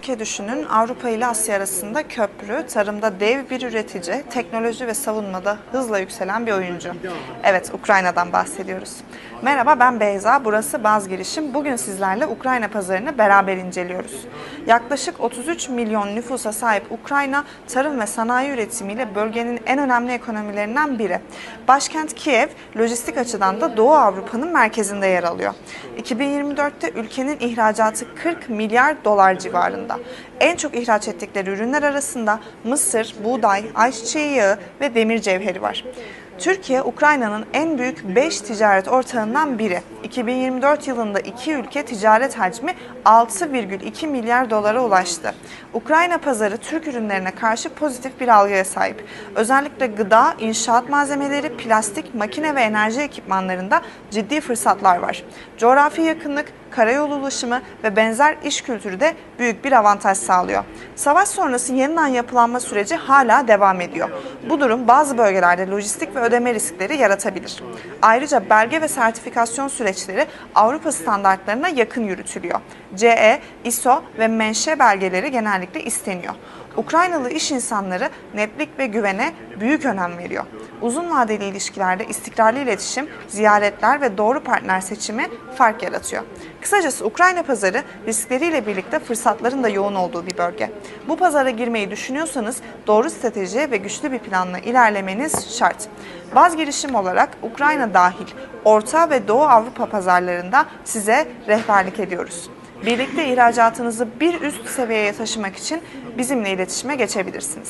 ülke düşünün Avrupa ile Asya arasında köprü, tarımda dev bir üretici, teknoloji ve savunmada hızla yükselen bir oyuncu. Evet, Ukrayna'dan bahsediyoruz. Merhaba ben Beyza, burası Baz Girişim. Bugün sizlerle Ukrayna pazarını beraber inceliyoruz. Yaklaşık 33 milyon nüfusa sahip Ukrayna, tarım ve sanayi üretimiyle bölgenin en önemli ekonomilerinden biri. Başkent Kiev, lojistik açıdan da Doğu Avrupa'nın merkezinde yer alıyor. 2024'te ülkenin ihracatı 40 milyar dolar civarında. En çok ihraç ettikleri ürünler arasında mısır, buğday, ayçiçeği yağı ve demir cevheri var. Türkiye, Ukrayna'nın en büyük 5 ticaret ortağından biri. 2024 yılında iki ülke ticaret hacmi 6,2 milyar dolara ulaştı. Ukrayna pazarı Türk ürünlerine karşı pozitif bir algıya sahip. Özellikle gıda, inşaat malzemeleri, plastik, makine ve enerji ekipmanlarında ciddi fırsatlar var. Coğrafi yakınlık, karayolu ulaşımı ve benzer iş kültürü de büyük bir avantaj sağlıyor. Savaş sonrası yeniden yapılanma süreci hala devam ediyor. Bu durum bazı bölgelerde lojistik ve ödeme riskleri yaratabilir. Ayrıca belge ve sertifikasyon süreçleri Avrupa standartlarına yakın yürütülüyor. CE, ISO ve menşe belgeleri genellikle isteniyor. Ukraynalı iş insanları netlik ve güvene büyük önem veriyor. Uzun vadeli ilişkilerde istikrarlı iletişim, ziyaretler ve doğru partner seçimi fark yaratıyor. Kısacası Ukrayna pazarı riskleriyle birlikte fırsatların da yoğun olduğu bir bölge. Bu pazara girmeyi düşünüyorsanız doğru strateji ve güçlü bir planla ilerlemeniz şart. Baz girişim olarak Ukrayna dahil Orta ve Doğu Avrupa pazarlarında size rehberlik ediyoruz. Birlikte ihracatınızı bir üst seviyeye taşımak için bizimle iletişime geçebilirsiniz.